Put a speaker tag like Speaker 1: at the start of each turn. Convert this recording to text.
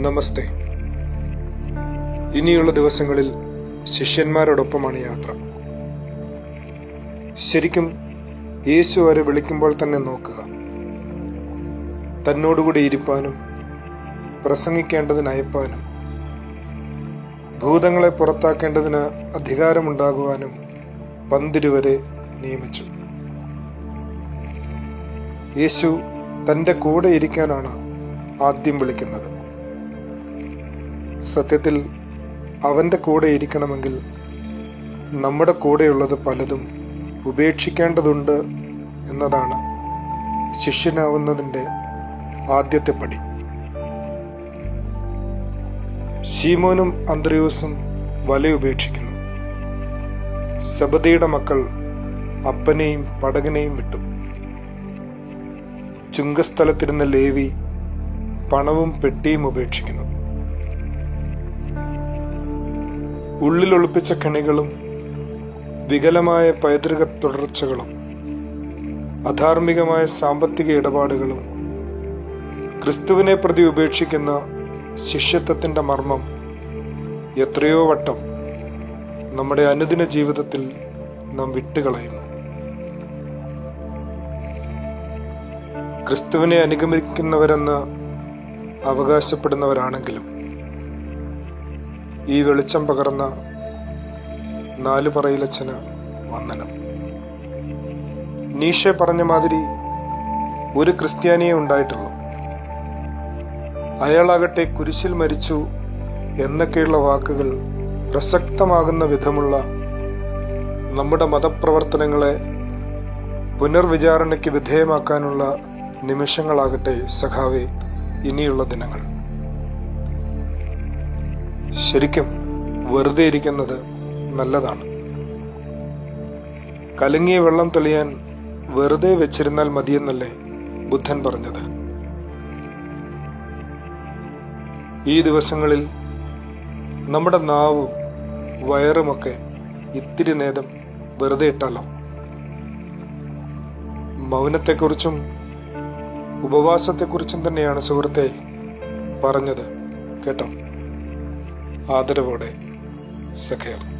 Speaker 1: നമസ്തേ. ഇനിയുള്ള ദിവസങ്ങളിൽ ശിഷ്യന്മാരോടൊപ്പമാണ് യാത്ര. ശരിക്കും യേശു അവരെ വിളിക്കുമ്പോൾ തന്നെ നോക്കുക. തന്നോടുകൂടി ഇരിപ്പാനും പ്രസംഗിക്കേണ്ടതിന് അയപ്പാനും ഭൂതങ്ങളെ പുറത്താക്കേണ്ടതിന് അധികാരമുണ്ടാകുവാനും പന്തിരുവരെ നിയമിച്ചു. യേശു തന്റെ കൂടെ ഇരിക്കാനാണ് ആദ്യം വിളിക്കുന്നത്. സത്യത്തിൽ അവന്റെ കൂടെ ഇരിക്കണമെങ്കിൽ നമ്മുടെ കൂടെയുള്ളത് പലതും ഉപേക്ഷിക്കേണ്ടതുണ്ട് എന്നതാണ് ശിഷ്യനാവുന്നതിന്റെ ആദ്യത്തെ പടി. ശീമോനും അന്ത്രയോസും വല ഉപേക്ഷിക്കുന്നു. സബദിയുടെ മക്കൾ അപ്പനെയും പടകനെയും വിട്ടു. ചുങ്കസ്ഥലത്തിരുന്ന ലേവി പണവും പെട്ടിയും ഉപേക്ഷിക്കുന്നു. ഉള്ളിൽ ഒളിപ്പിച്ച കെണികളും വികലമായ പൈതൃക തുടർച്ചകളും അധാർമികമായ സാമ്പത്തിക ഇടപാടുകളും ക്രിസ്തുവിനെ പ്രതി ഉപേക്ഷിക്കുന്ന ശിഷ്യത്വത്തിന്റെ മർമ്മം എത്രയോ വട്ടം നമ്മുടെ അനുദിന ജീവിതത്തിൽ നാം വിട്ടുകളയുന്നു. ക്രിസ്തുവിനെ അനുഗമിക്കുന്നവരെന്ന് അവകാശപ്പെടുന്നവരാണെങ്കിലും ഈ വെളിച്ചം പകർന്ന നാലു പറയിലച്ഛന് വന്ദനം. നീഷ പറഞ്ഞ മാതിരി ഒരു ക്രിസ്ത്യാനിയെ ഉണ്ടായിട്ടുള്ളൂ അയാളാകട്ടെ കുരിശിൽ മരിച്ചു എന്നൊക്കെയുള്ള വാക്കുകൾ പ്രസക്തമാകുന്ന വിധമുള്ള നമ്മുടെ മതപ്രവർത്തനങ്ങളെ പുനർവിചാരണയ്ക്ക് വിധേയമാക്കാനുള്ള നിമിഷങ്ങളാകട്ടെ സഖാവെ ഇനിയുള്ള ദിനങ്ങൾ. ശരിക്കും വെറുതെ ഇരിക്കുന്നത് നല്ലതാണ്. കലങ്ങിയ വെള്ളം തെളിയാൻ വെറുതെ വെച്ചിരുന്നാൽ മതിയെന്നല്ലേ ബുദ്ധൻ പറഞ്ഞത്. ഈ ദിവസങ്ങളിൽ നമ്മുടെ നാവും വയറുമൊക്കെ ഇത്തിരി നേരം വെറുതെ ഇട്ടാലോ? മൗനത്തെക്കുറിച്ചും ഉപവാസത്തെക്കുറിച്ചും തന്നെയാണ് സുഹൃത്തെ പറഞ്ഞത് കേട്ടോ. ആദരവോടെ സഖേർ